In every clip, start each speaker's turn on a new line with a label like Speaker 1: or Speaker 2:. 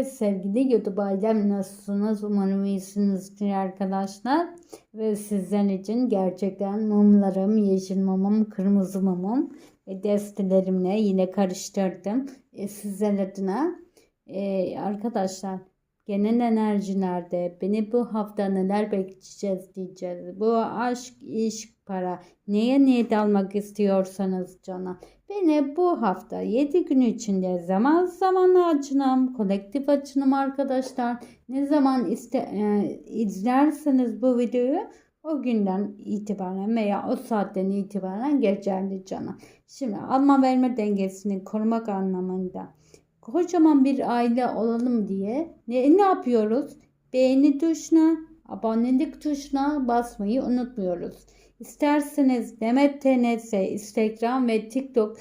Speaker 1: Evet sevgili YouTube ailem nasılsınız? Umarım iyisinizdir arkadaşlar. Ve sizler için gerçekten mumlarım, yeşil mumum, kırmızı mumum ve destelerimle yine karıştırdım. E, sizler adına e, arkadaşlar genel enerjilerde beni bu hafta neler bekleyeceğiz diyeceğiz. Bu aşk, iş, para neye niyet almak istiyorsanız cana Beni bu hafta 7 gün içinde zaman zaman açınım, kolektif açınım arkadaşlar. Ne zaman iste, e, izlerseniz bu videoyu o günden itibaren veya o saatten itibaren geçerli cana. Şimdi alma verme dengesini korumak anlamında kocaman bir aile olalım diye ne, ne yapıyoruz? Beğeni tuşuna, abonelik tuşuna basmayı unutmuyoruz. İsterseniz Demet TNS, Instagram ve TikTok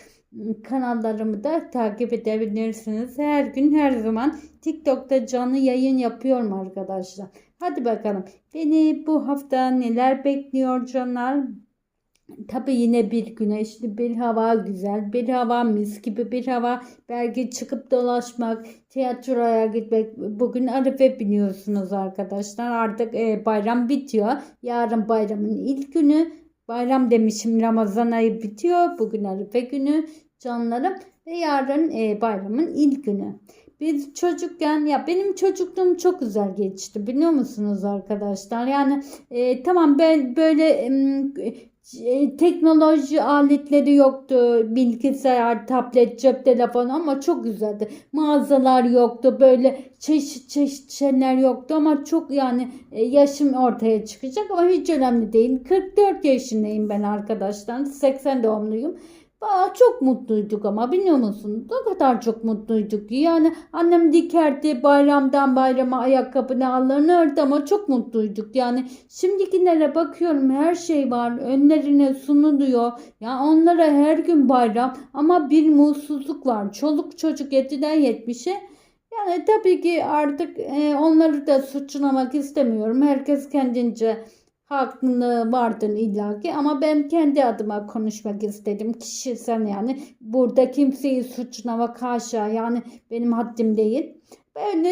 Speaker 1: kanallarımı da takip edebilirsiniz. Her gün her zaman TikTok'ta canlı yayın yapıyorum arkadaşlar. Hadi bakalım. Beni bu hafta neler bekliyor canlar? Tabi yine bir güneşli bir hava güzel bir hava mis gibi bir hava belki çıkıp dolaşmak tiyatroya gitmek. Bugün Arife biniyorsunuz arkadaşlar. Artık e, bayram bitiyor. Yarın bayramın ilk günü. Bayram demişim Ramazan ayı bitiyor. Bugün Arife günü canlarım ve yarın e, bayramın ilk günü. Biz çocukken ya benim çocukluğum çok güzel geçti biliyor musunuz arkadaşlar? Yani e, tamam ben böyle e, teknoloji aletleri yoktu. Bilgisayar, tablet, cep telefonu ama çok güzeldi. Mağazalar yoktu. Böyle çeşit çeşit şeyler yoktu ama çok yani e, yaşım ortaya çıkacak ama hiç önemli değil. 44 yaşındayım ben arkadaşlar. 80 doğumluyum. Aa, çok mutluyduk ama biliyor musun? Ne kadar çok mutluyduk. Yani annem dikerdi bayramdan bayrama ayakkabı ne alınırdı ama çok mutluyduk. Yani şimdikilere bakıyorum her şey var. Önlerine sunuluyor. Ya onlara her gün bayram ama bir mutsuzluk var. Çoluk çocuk 7'den 70'e yani tabii ki artık e, onları da suçlamak istemiyorum. Herkes kendince haklı vardır illaki ama ben kendi adıma konuşmak istedim. Kişisel yani burada kimseyi suçlamak haşa yani benim haddim değil. Böyle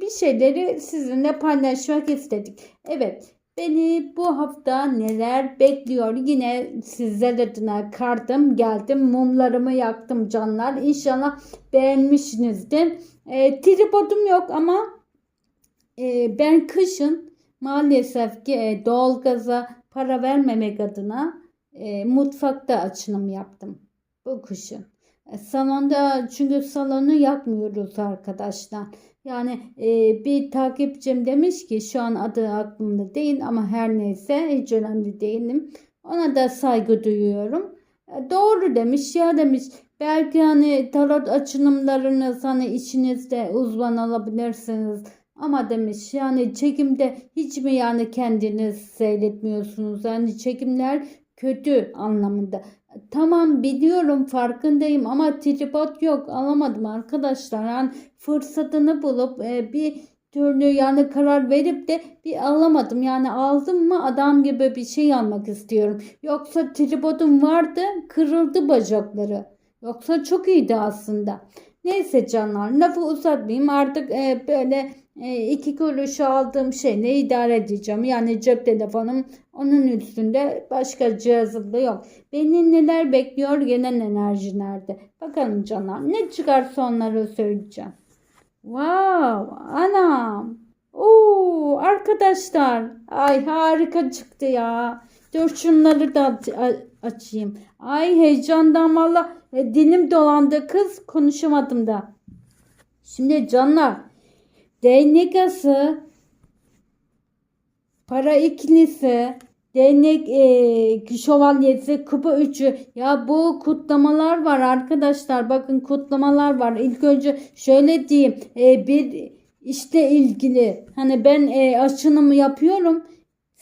Speaker 1: bir şeyleri sizinle paylaşmak istedik. Evet Beni bu hafta neler bekliyor? Yine sizler adına kardım geldim. Mumlarımı yaktım canlar. İnşallah beğenmişsinizdir. E, tripodum yok ama e, ben kışın Maalesef ki e, doğalgaza para vermemek adına e, mutfakta açılım yaptım bu kışın. E, salonda çünkü salonu yakmıyoruz arkadaşlar. Yani e, bir takipçim demiş ki şu an adı aklımda değil ama her neyse hiç önemli değilim. Ona da saygı duyuyorum. E, doğru demiş ya demiş. Belki hani tarot açılımlarını hani içinizde uzman alabilirsiniz ama demiş yani çekimde hiç mi yani kendiniz seyretmiyorsunuz? Yani çekimler kötü anlamında. Tamam biliyorum farkındayım ama tripod yok alamadım arkadaşlar. Yani fırsatını bulup e, bir türlü yani karar verip de bir alamadım. Yani aldım mı adam gibi bir şey almak istiyorum. Yoksa tripodum vardı kırıldı bacakları. Yoksa çok iyiydi aslında. Neyse canlar lafı uzatmayayım artık e, böyle iki kuruşu aldığım şeyle idare edeceğim. Yani cep telefonum onun üstünde başka cihazım da yok. Beni neler bekliyor genel enerji nerede? Bakalım canlar ne çıkarsa onları söyleyeceğim. Wow anam. Oo arkadaşlar. Ay harika çıktı ya. Dur şunları da açayım. Ay heyecandan valla e, dilim dolandı kız konuşamadım da. Şimdi canlar değnek ası para ikilisi değnek e, şövalyesi kupa üçü. Ya bu kutlamalar var arkadaşlar. Bakın kutlamalar var. İlk önce şöyle diyeyim. E, bir işte ilgili. Hani ben e, aşınımı yapıyorum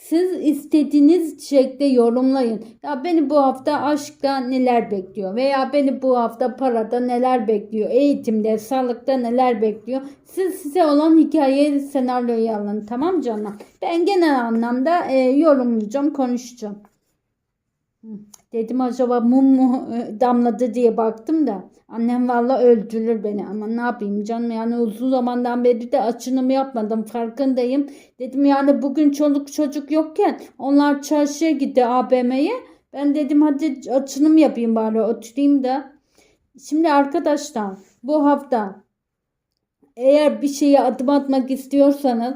Speaker 1: siz istediğiniz şekilde yorumlayın. Ya beni bu hafta aşkta neler bekliyor veya beni bu hafta parada neler bekliyor, eğitimde, sağlıkta neler bekliyor. Siz size olan hikayeyi, senaryoyu alın tamam canım. Ben genel anlamda e, yorumlayacağım, konuşacağım. Dedim acaba mum mu damladı diye baktım da annem valla öldürür beni ama ne yapayım canım yani uzun zamandan beri de açınımı yapmadım farkındayım. Dedim yani bugün çoluk çocuk yokken onlar çarşıya gitti AVM'ye. Ben dedim hadi açınım yapayım bari oturayım da. Şimdi arkadaşlar bu hafta eğer bir şeye adım atmak istiyorsanız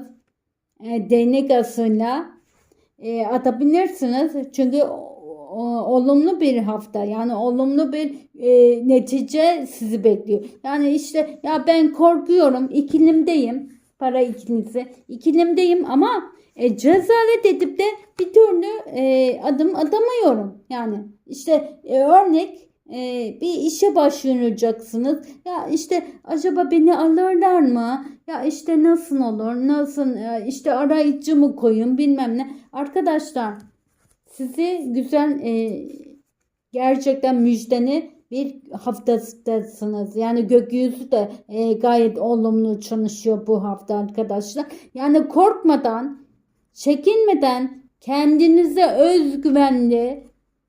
Speaker 1: e, değnek asıyla e, atabilirsiniz. Çünkü olumlu bir hafta yani olumlu bir e, netice sizi bekliyor. Yani işte ya ben korkuyorum ikilimdeyim para ikilisi ikilimdeyim ama e, cezalet edip de bir türlü e, adım atamıyorum. Yani işte e, örnek e, bir işe başvuracaksınız. Ya işte acaba beni alırlar mı? Ya işte nasıl olur? Nasıl e, işte arayıcı mı koyun bilmem ne. Arkadaşlar sizi güzel e, gerçekten müjdeni bir haftasındasınız. Yani gökyüzü de e, gayet olumlu çalışıyor bu hafta arkadaşlar. Yani korkmadan, çekinmeden kendinize özgüvenli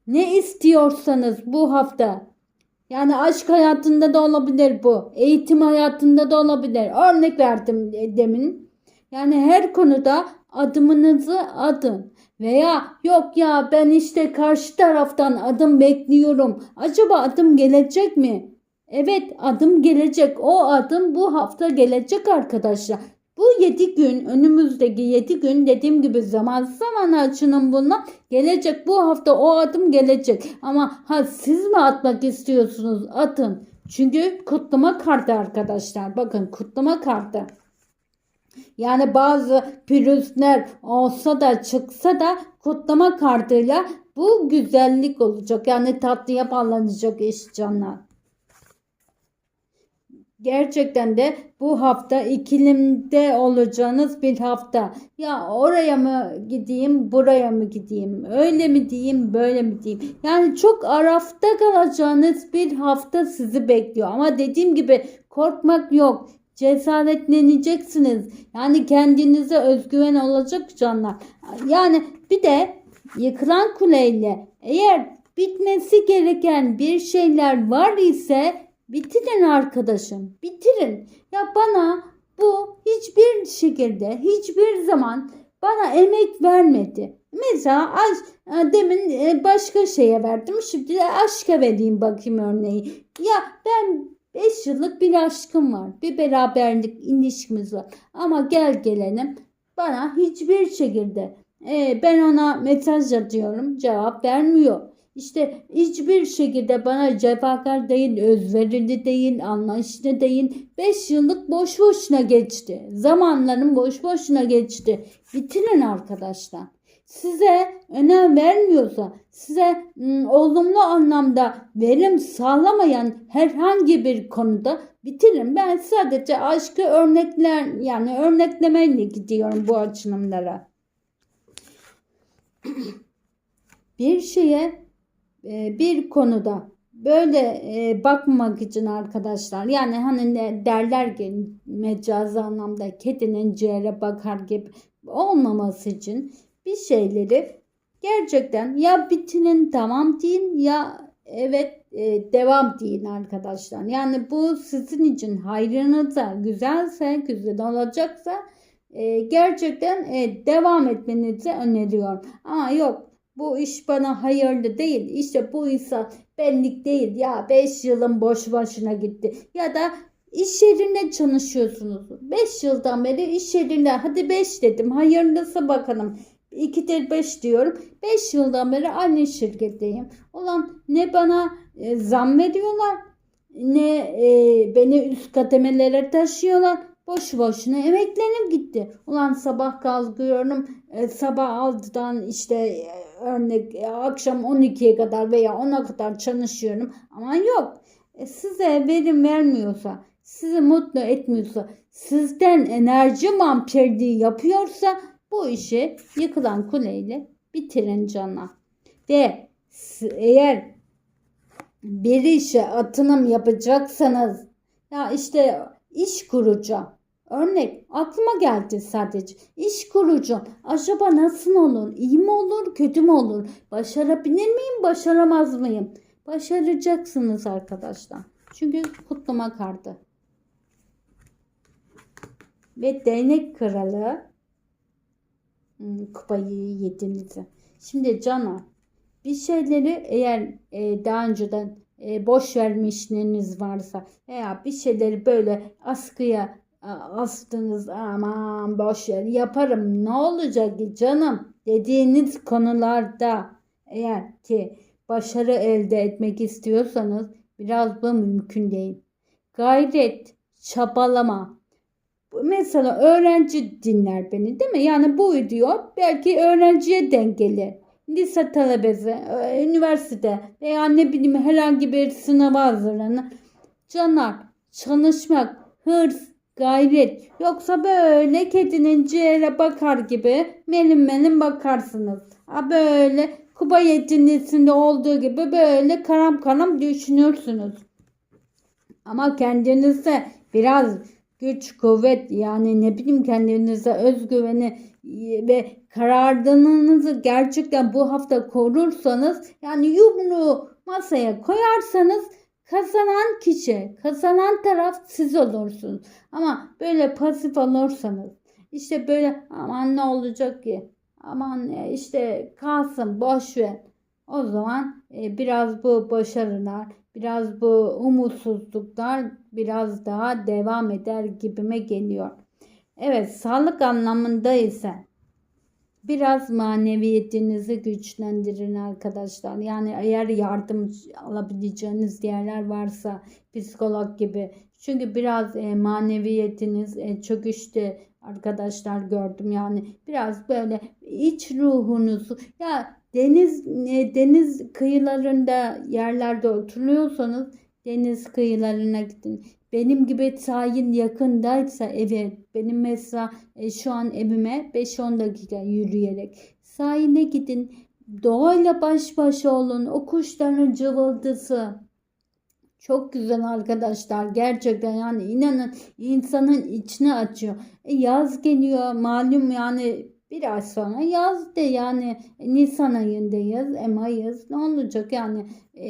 Speaker 1: ne istiyorsanız bu hafta yani aşk hayatında da olabilir bu. Eğitim hayatında da olabilir. Örnek verdim demin. Yani her konuda adımınızı atın. Veya yok ya ben işte karşı taraftan adım bekliyorum. Acaba adım gelecek mi? Evet adım gelecek. O adım bu hafta gelecek arkadaşlar. Bu 7 gün önümüzdeki 7 gün dediğim gibi zaman zaman açının bunlar gelecek. Bu hafta o adım gelecek. Ama ha siz mi atmak istiyorsunuz? Atın. Çünkü kutlama kartı arkadaşlar. Bakın kutlama kartı. Yani bazı pürüzler olsa da çıksa da kutlama kartıyla bu güzellik olacak. Yani tatlıya bağlanacak iş canlar. Gerçekten de bu hafta ikilimde olacağınız bir hafta. Ya oraya mı gideyim, buraya mı gideyim? Öyle mi diyeyim, böyle mi diyeyim? Yani çok arafta kalacağınız bir hafta sizi bekliyor. Ama dediğim gibi korkmak yok. Cesaretleneceksiniz. Yani kendinize özgüven olacak canlar. Yani bir de yıkılan kuleyle eğer bitmesi gereken bir şeyler var ise bitirin arkadaşım. Bitirin. Ya bana bu hiçbir şekilde hiçbir zaman bana emek vermedi. Mesela aş, demin e, başka şeye verdim. Şimdi de aşka vereyim bakayım örneği. Ya ben 5 yıllık bir aşkım var. Bir beraberlik ilişkimiz var. Ama gel gelelim bana hiçbir şekilde e, ben ona mesaj atıyorum cevap vermiyor. İşte hiçbir şekilde bana cefakar değil, özverili değil, anlayışlı değil. 5 yıllık boş boşuna geçti. Zamanlarım boş boşuna geçti. Bitirin arkadaşlar. Size önem vermiyorsa, size ım, olumlu anlamda verim sağlamayan herhangi bir konuda bitirin. Ben sadece aşkı örnekler yani örneklemeyle gidiyorum bu açılımlara. bir şeye e, bir konuda böyle e, bakmamak için arkadaşlar yani hani derler ki mecazi anlamda kedinin ciğere bakar gibi olmaması için bir şeyleri gerçekten ya bitinin tamam deyin ya evet e, devam deyin arkadaşlar. Yani bu sizin için hayrınıza güzelse güzel olacaksa e, gerçekten e, devam etmenizi öneriyorum. Ama yok bu iş bana hayırlı değil. İşte bu insan benlik değil. Ya 5 yılın boş başına gitti. Ya da iş yerinde çalışıyorsunuz. 5 yıldan beri iş yerinde. Hadi 5 dedim. Hayırlısı bakalım. 2'dir 5 diyorum. 5 yıldan beri aynı şirketteyim. Ulan ne bana e, zam veriyorlar ne e, beni üst kademelere taşıyorlar. Boş boşuna emeklerim gitti. Ulan sabah kalkıyorum e, sabah 6'dan işte e, örnek e, akşam 12'ye kadar veya 10'a kadar çalışıyorum. Ama yok e, size verim vermiyorsa sizi mutlu etmiyorsa sizden enerji vampirliği yapıyorsa bu işi yıkılan kuleyle bitirin canlar. Ve eğer bir işe atınım yapacaksanız ya işte iş kuracağım. Örnek aklıma geldi sadece. İş kuracağım. Acaba nasıl olur? İyi mi olur? Kötü mü olur? Başarabilir miyim? Başaramaz mıyım? Başaracaksınız arkadaşlar. Çünkü kutlama kartı. Ve değnek kralı kupayı yediniz. Şimdi Cana bir şeyleri eğer e, daha önceden e, boş vermişleriniz varsa veya bir şeyleri böyle askıya a, astınız aman boş ver yaparım ne olacak ki canım dediğiniz konularda eğer ki başarı elde etmek istiyorsanız biraz bu mümkün değil. Gayret, çabalama, Mesela öğrenci dinler beni değil mi? Yani bu video belki öğrenciye denk gelir. Lise talebesi, e, üniversite veya ne bileyim herhangi bir sınava hazırlanan. Canar, çalışmak, hırs, gayret. Yoksa böyle kedinin ciğere bakar gibi melim melim bakarsınız. Ha böyle Kuba yetinisinde olduğu gibi böyle karam karam düşünürsünüz. Ama kendinize biraz güç, kuvvet yani ne bileyim kendinize özgüveni e, ve kararlılığınızı gerçekten bu hafta korursanız yani yumruğu masaya koyarsanız kazanan kişi, kazanan taraf siz olursunuz. Ama böyle pasif olursanız işte böyle aman ne olacak ki? Aman e, işte kalsın boş ver. O zaman e, biraz bu başarılar biraz bu umutsuzluklar biraz daha devam eder gibime geliyor. Evet sağlık anlamında ise biraz maneviyetinizi güçlendirin arkadaşlar. Yani eğer yardım alabileceğiniz yerler varsa psikolog gibi. Çünkü biraz e, maneviyetiniz e, çöküşte arkadaşlar gördüm. Yani biraz böyle iç ruhunuzu ya deniz e, deniz kıyılarında yerlerde oturuyorsanız deniz kıyılarına gidin. Benim gibi sahil yakındaysa evet benim mesela e, şu an evime 5-10 dakika yürüyerek sahile gidin. Doğayla baş başa olun. O kuşların cıvıldısı. Çok güzel arkadaşlar. Gerçekten yani inanın insanın içine açıyor. E, yaz geliyor malum yani Biraz sonra yaz de yani Nisan ayındayız, e Mayıs ne olacak yani e,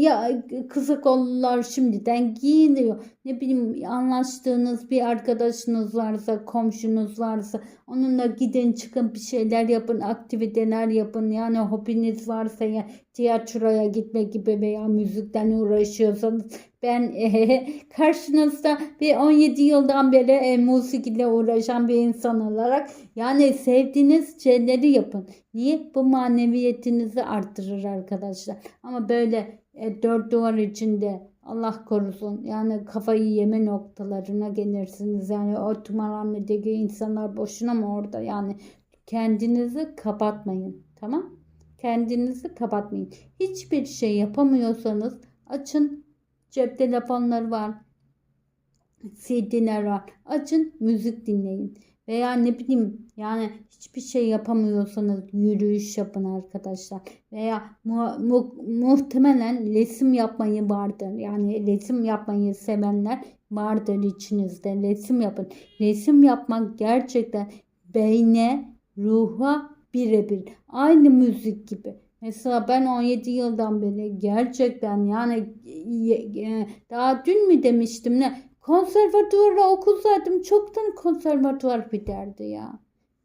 Speaker 1: ya kısa kollular şimdiden giyiniyor. Ne bileyim anlaştığınız bir arkadaşınız varsa, komşunuz varsa onunla gidin çıkın bir şeyler yapın, aktiviteler yapın. Yani hobiniz varsa ya tiyatroya gitme gibi veya müzikten uğraşıyorsanız ben e, karşınızda bir 17 yıldan beri e, müzik ile uğraşan bir insan olarak yani sevdiğiniz şeyleri yapın. Niye? Bu maneviyetinizi arttırır arkadaşlar. Ama böyle e, dört duvar içinde Allah korusun yani kafayı yeme noktalarına gelirsiniz. Yani o tımarhanedeki insanlar boşuna mı orada? Yani kendinizi kapatmayın. Tamam? Kendinizi kapatmayın. Hiçbir şey yapamıyorsanız açın cep telefonları var. CD'ler var. Açın müzik dinleyin. Veya ne bileyim yani hiçbir şey yapamıyorsanız yürüyüş yapın arkadaşlar. Veya mu, mu, muhtemelen resim yapmayı vardır. Yani resim yapmayı sevenler vardır içinizde. Resim yapın. Resim yapmak gerçekten beyne, ruha birebir. Aynı müzik gibi. Mesela ben 17 yıldan beri gerçekten yani daha dün mü demiştim ne konservatuvarda okusaydım çoktan konservatuvar biterdi ya.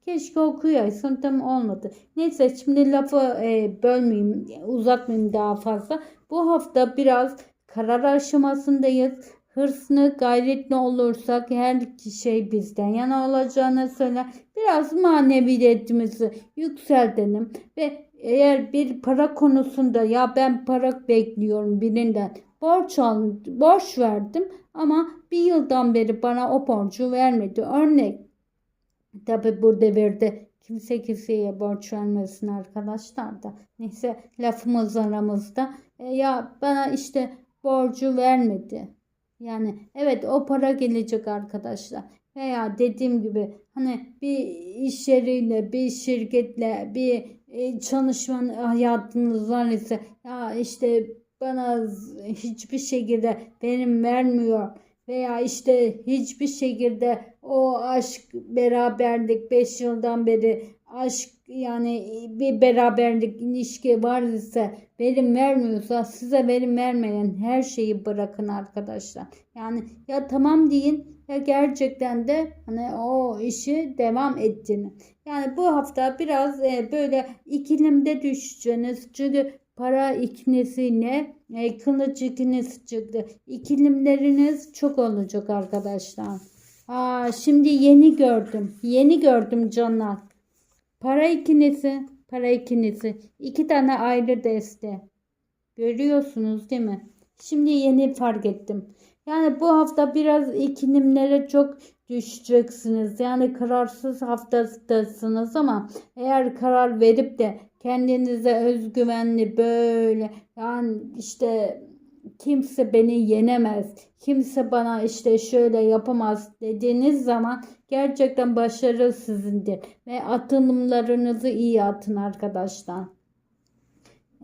Speaker 1: Keşke okuyaysam tam olmadı. Neyse şimdi lafı e, bölmeyeyim uzatmayayım daha fazla. Bu hafta biraz karar aşamasındayız. Hırslı, gayretli olursak her şey bizden yana olacağını söyler. Biraz maneviyetimizi yükseltelim ve eğer bir para konusunda ya ben para bekliyorum birinden borç al, borç verdim ama bir yıldan beri bana o borcu vermedi. Örnek tabi bu devirde kimse kimseye borç vermesin arkadaşlar da. Neyse lafımız aramızda. E, ya bana işte borcu vermedi. Yani evet o para gelecek arkadaşlar. Veya dediğim gibi hani bir iş yeriyle, bir şirketle, bir e, çalışman hayatınız var ise ya işte bana hiçbir şekilde benim vermiyor veya işte hiçbir şekilde o aşk beraberlik 5 yıldan beri aşk yani bir beraberlik ilişki var ise verim vermiyorsa size verim vermeyen her şeyi bırakın arkadaşlar. Yani ya tamam deyin ya gerçekten de hani o işi devam ettirin. Yani bu hafta biraz e, böyle ikilimde düşeceğiniz çünkü para ikilisiyle e, kılıç ikilisi çıktı. İkilimleriniz çok olacak arkadaşlar. Aa, şimdi yeni gördüm. Yeni gördüm canlar. Para ikilisi, para ikilisi. İki tane ayrı deste. Görüyorsunuz değil mi? Şimdi yeni fark ettim. Yani bu hafta biraz ikilimlere çok düşeceksiniz. Yani kararsız haftasınız ama eğer karar verip de kendinize özgüvenli böyle yani işte kimse beni yenemez. Kimse bana işte şöyle yapamaz dediğiniz zaman gerçekten başarı sizindir. Ve atılımlarınızı iyi atın arkadaşlar.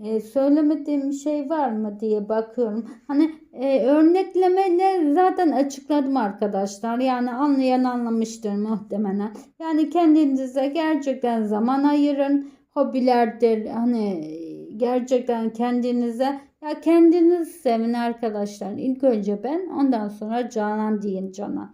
Speaker 1: Ee, söylemediğim şey var mı diye bakıyorum. Hani e, örneklemeyle zaten açıkladım arkadaşlar. Yani anlayan anlamıştır muhtemelen. Yani kendinize gerçekten zaman ayırın. Hobilerdir. Hani gerçekten kendinize ya kendiniz sevin arkadaşlar. İlk önce ben ondan sonra Canan deyin Canan.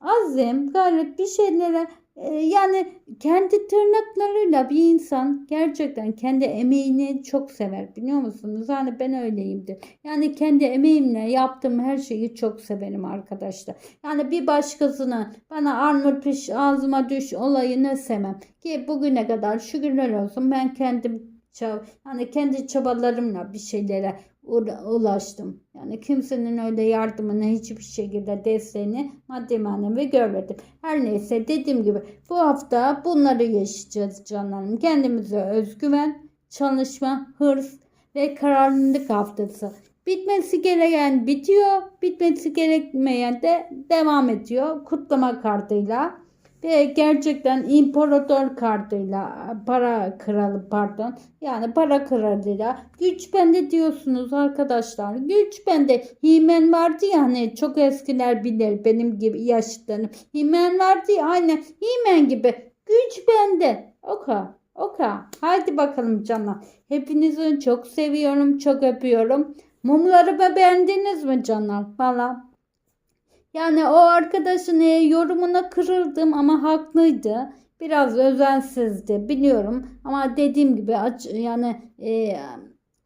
Speaker 1: Azim gayret bir şeylere e, yani kendi tırnaklarıyla bir insan gerçekten kendi emeğini çok sever biliyor musunuz? Yani ben öyleyimdir. Yani kendi emeğimle yaptığım her şeyi çok severim arkadaşlar. Yani bir başkasına bana armut piş ağzıma düş olayını sevmem. Ki bugüne kadar şükürler olsun ben kendim yani kendi çabalarımla bir şeylere ulaştım. Yani kimsenin öyle yardımını hiçbir şekilde desteğini maddi manevi görmedim. Her neyse dediğim gibi bu hafta bunları yaşayacağız canlarım. Kendimize özgüven, çalışma, hırs ve kararlılık haftası. Bitmesi gereken bitiyor, bitmesi gerekmeyen de devam ediyor kutlama kartıyla. Ve gerçekten imparator kartıyla para kralı pardon yani para kralıyla güç bende diyorsunuz arkadaşlar. Güç bende. Himen vardı ya hani çok eskiler bilir benim gibi yaşıtlarım. Himen vardı ya aynen Himen gibi. Güç bende. Oka. Oka. Haydi bakalım canlar. Hepinizi çok seviyorum. Çok öpüyorum. Mumlarımı beğendiniz mi canlar? Valla yani o arkadaşın e, yorumuna kırıldım ama haklıydı. Biraz özensizdi biliyorum ama dediğim gibi aç, yani e,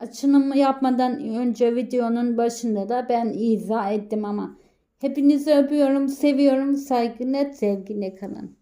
Speaker 1: açınımı yapmadan önce videonun başında da ben izah ettim ama hepinizi öpüyorum, seviyorum, saygı net sevgiyle kalın.